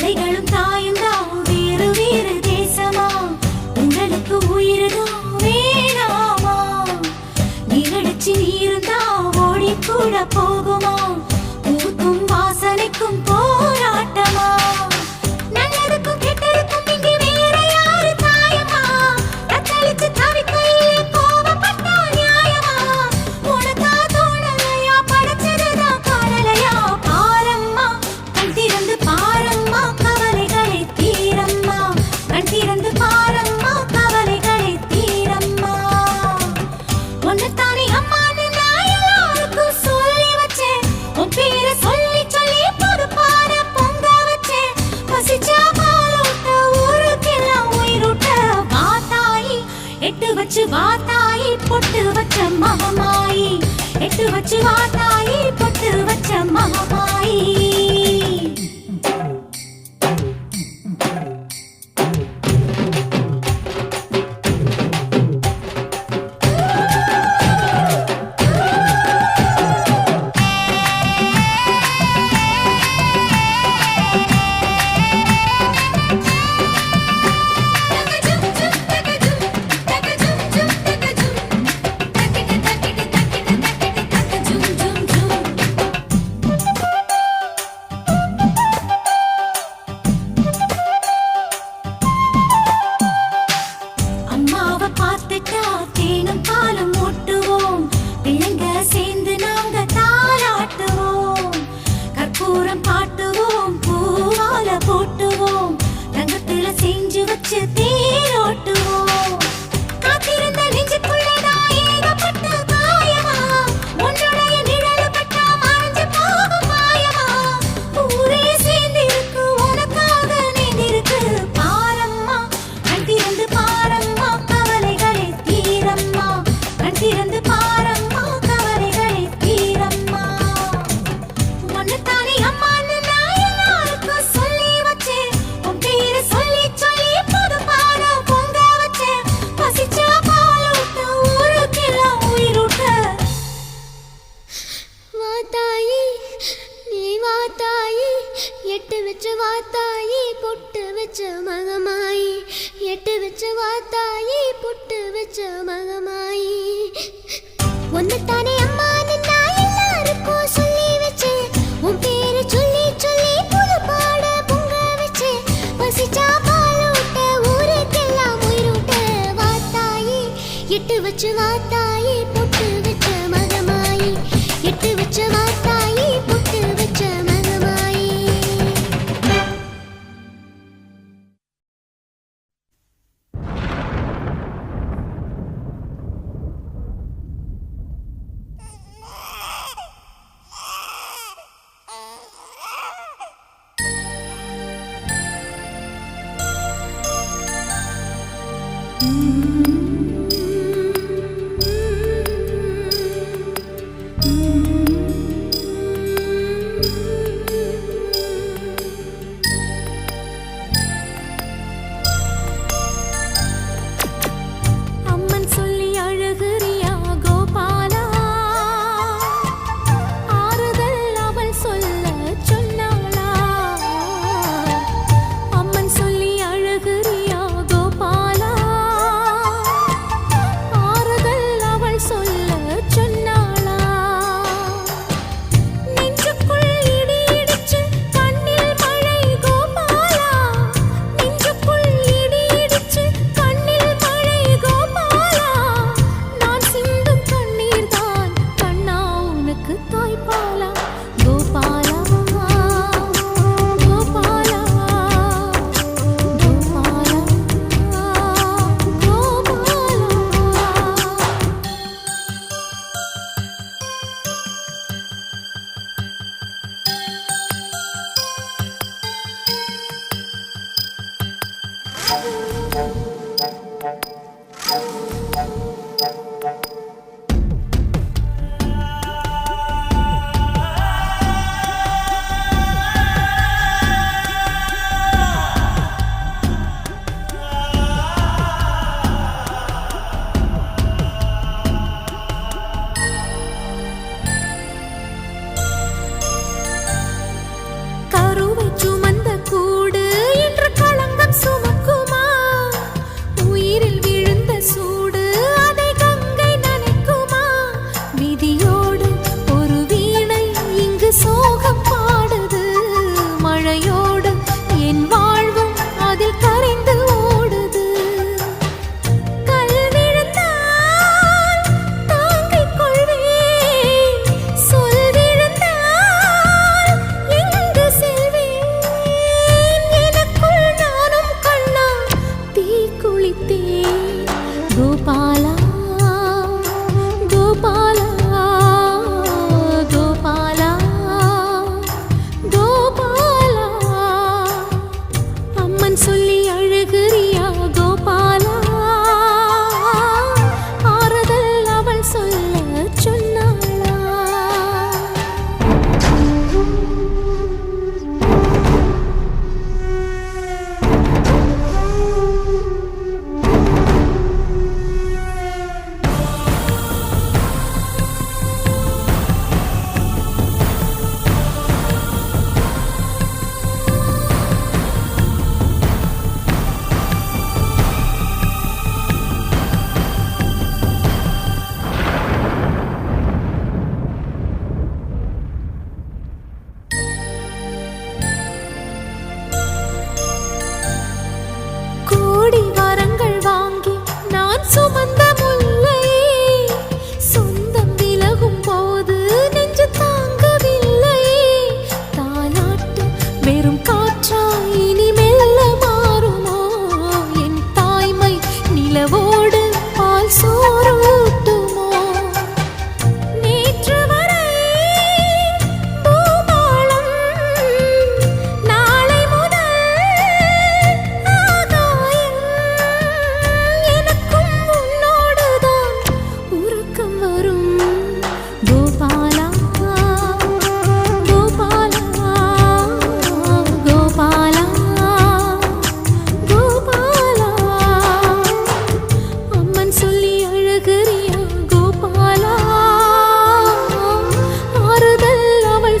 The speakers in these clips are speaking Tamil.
பிள்ளைகளும் தாயும் எட்டு வச்சு चुचुवाता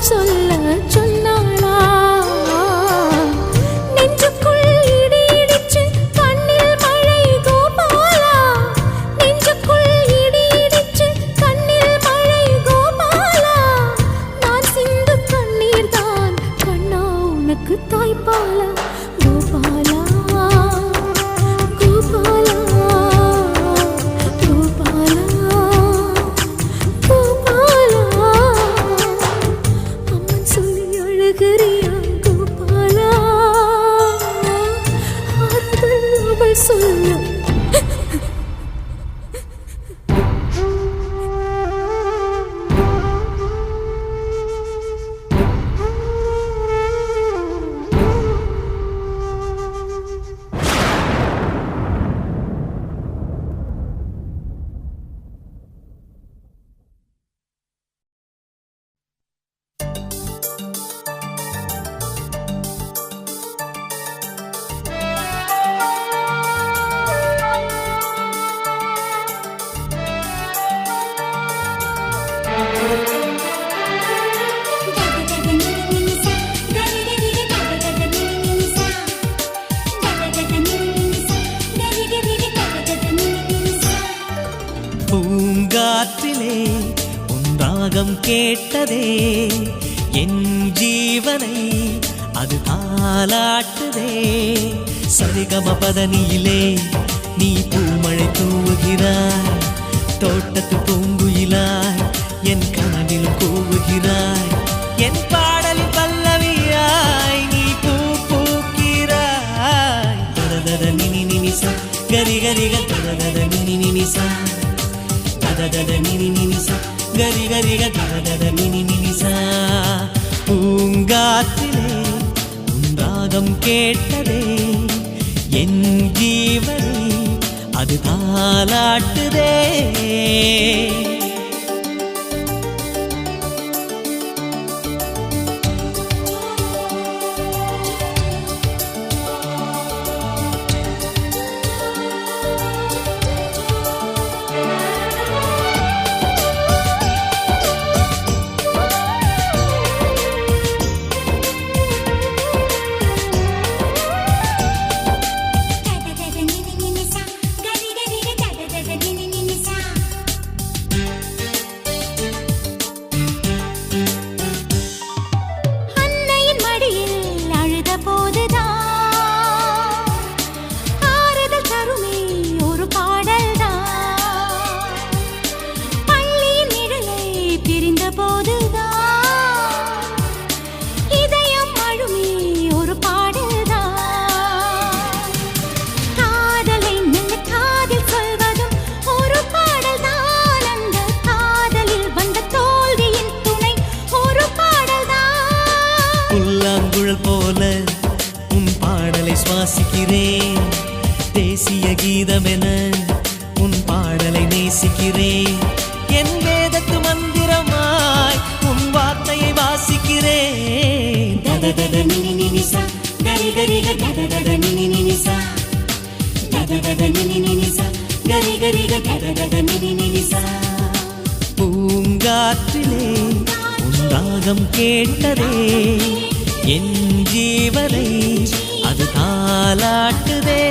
lives பதனியிலே நீ பூமழை தூவுகிறாய் தோட்டத்து பூங்குயிலாய் என் கனவில் கூவுகிறாய். என் பாடல் பல்லவியாய் நீ பூ பூக்கிறாய். தரதர நினி நினிசா கரி கரிக தரதர நினி நினிசா தததத நினி நினிசா கரி கரிக தததத நினி நினிசா பூங்காற்றிலே உன் ராகம் கேட்டதே என் ஜீவனை அது தாலாட்டுதே சத்தம் கேட்டதே. என் ஜீவனை அது தாலாட்டுதே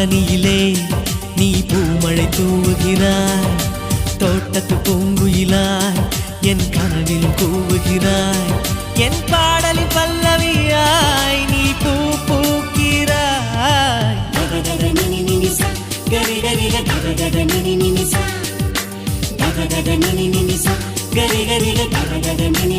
பதனியிலே நீ பூமழை தூவுகிறாய் தோட்டத்து பூங்குயிலாய் என் கனவில் கூவுகிறாய் என் பாடலில் பல்லவியாய் நீ பூ பூக்கிறாய் தகதக நினி நினிசா, கரிகரிக தகதக நினி நினிசா. தகதக நினி நினிசா, கரிகரிக தகதக நினி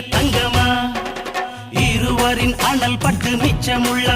தங்கமா? இருவரின் அனல் பட்டு மிச்சமுள்ள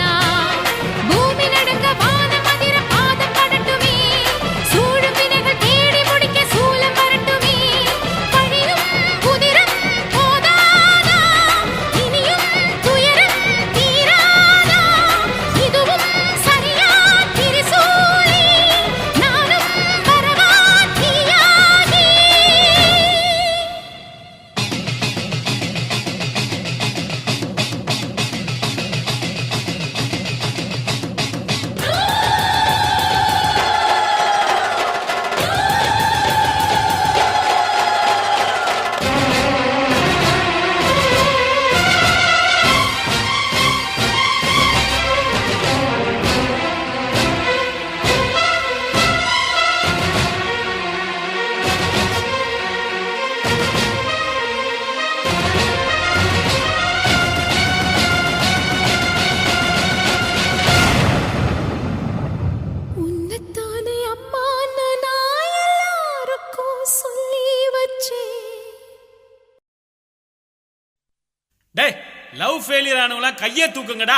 கையை தூக்குங்கடா.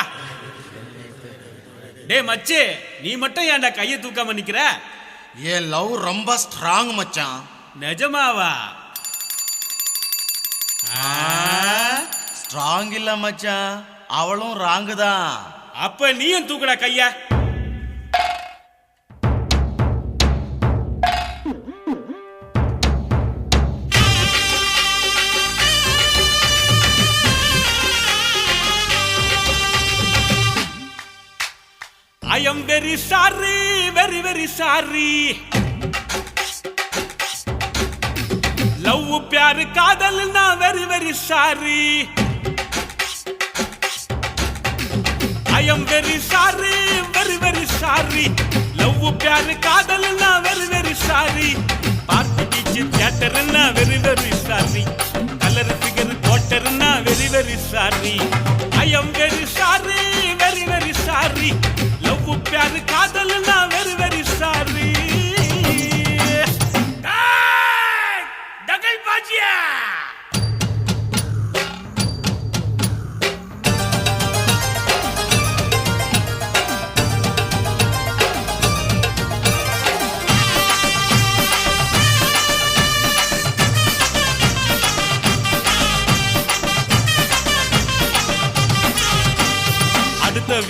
டேய் மச்சி நீ மட்டும் ஏன்டா கையை தூக்காம நிக்கிற? என் லவ் ரொம்ப ஸ்ட்ராங் மச்சான். நிஜமாவா? ஆ, ஸ்ட்ராங் இல்ல மச்சான். அவளும் ராங்கு தான். அப்ப நீயும் தூக்குடா கைய. Very sorry very very sorry love பியாரு காதல் நான் very very sorry I am very sorry very very sorry love பியாரு காதல் நான் வெரி வெரி சாரி பார்த்து beach theatre very very sorry colour figure quarter very very sorry I am very sorry very very sorry love பியாரு காதல் நான் வெரி வெரி சாரி டகல் பாஜியா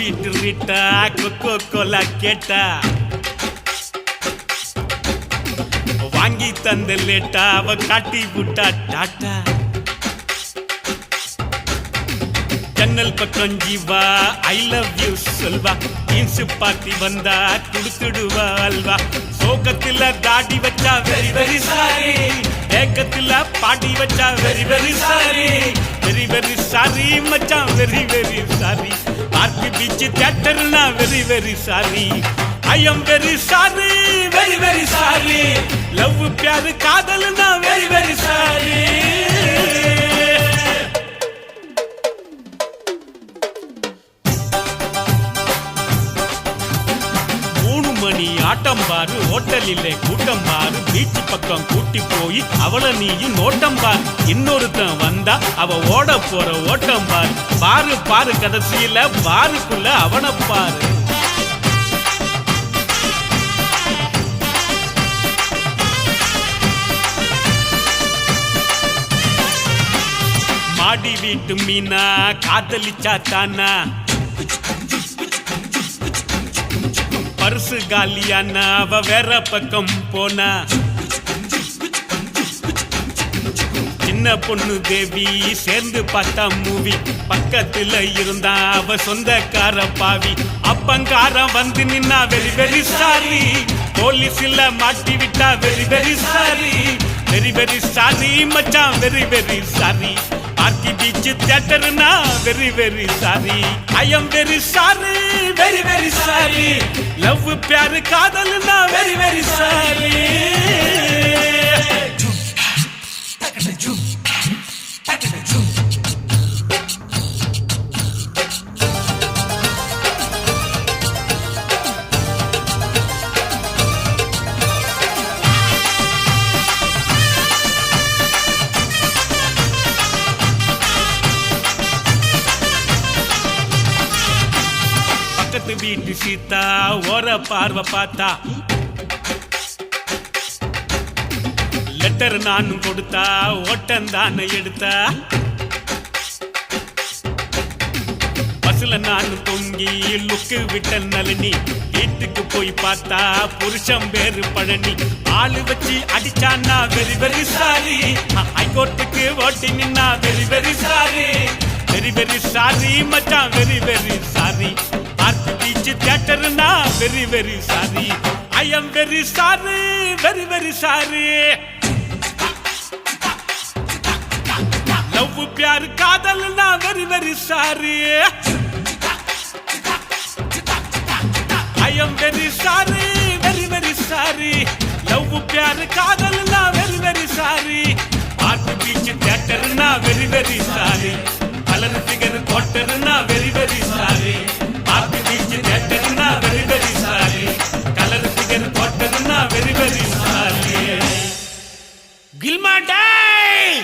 அடுத்த வீட்டு ரீட்டா கொக்கோ கோலா கேட்டா. வாங்கி தந்த லேட்டா அவ காட்டி விட்டா டாட்டா. ஜன்னல் பக்கம் ஜீவா ஐ லவ் யூ சொல்வா. ஜீன்ஸ் பாத்தி வந்தா குடுத்துடுவா அல்வா. சோகத்துல தாடி வச்சா வெரி வெரி சாரி ஏக்கத்துல பாட்டி வச்சா very very sorry very very sorry மச்சான் very very sorry. Park beach தியேட்டர்னா very very sorry. I am very sorry very very sorry. Love பியாரு காதல்னா வெரி வெரி சாரி. நீ ஆட்டம் பாரு ஹோட்டலிலே கூட்டம் பாரு. பீச்சு பக்கம் கூட்டி போய் அவள நீயும் நோட்டம் பாரு. இன்னொருத்தன் வந்தா அவ ஓட போற ஓட்டம் பாரு. பாரு பாரு கடைசியில பாருக்குள்ள அவனை பாரு. மாடி வீட்டு மீனா காதலிச்சா தானா பர்சு காலியானா அவ வேற பக்கம் போனா. சின்ன பொண்ணு தேவி சேர்ந்து பார்த்தா மூவி பக்கத்துல இருந்தா அவ சொந்தக்கார பாவி. அப்பங்காரன் வந்து நின்னா வெரி வெரி சாரி போலீஸ்ல மாட்டி விட்டா very very sorry very very sorry மச்சான் very very sorry beach தியேட்டர்னா very very sorry I am very sorry very very sorry love பியாரு காதல்னா வெரி வெரி சாரி ஓர பார்வை பார்த்தா. லெட்டர் நானும் கொடுத்தா ஓட்டம் தானே எடுத்தா. பஸ்ல நானும் தொங்கி லுக்கு விட்ட நளினி. வீட்டுக்கு போய் பார்த்தா புருஷன் பேரு பழனி. ஆளு வச்சு அடிச்சான்னா வெரி வெரி சாரி ஹைகோர்ட்டுக்கு ஓட்டி நின்னா very very sorry very very sorry மச்சான். Very very sorry Aarthi beach தியேட்டர்னா very very sorry I am very sorry very very sorry love Pyaar காதல்னா very very sorry I am very sorry very very sorry love Pyaar காதல்னா very very sorry art beach தியேட்டர்னா very very sorry colour figure கோட்டர்னா very very sorry பார்த்து பீச் தேட்டர்னா வெரி வெரி சாரி கலன் ஃபிகர் கோட்டர்னா வெரி வெரி சாரி गिलमा टाइम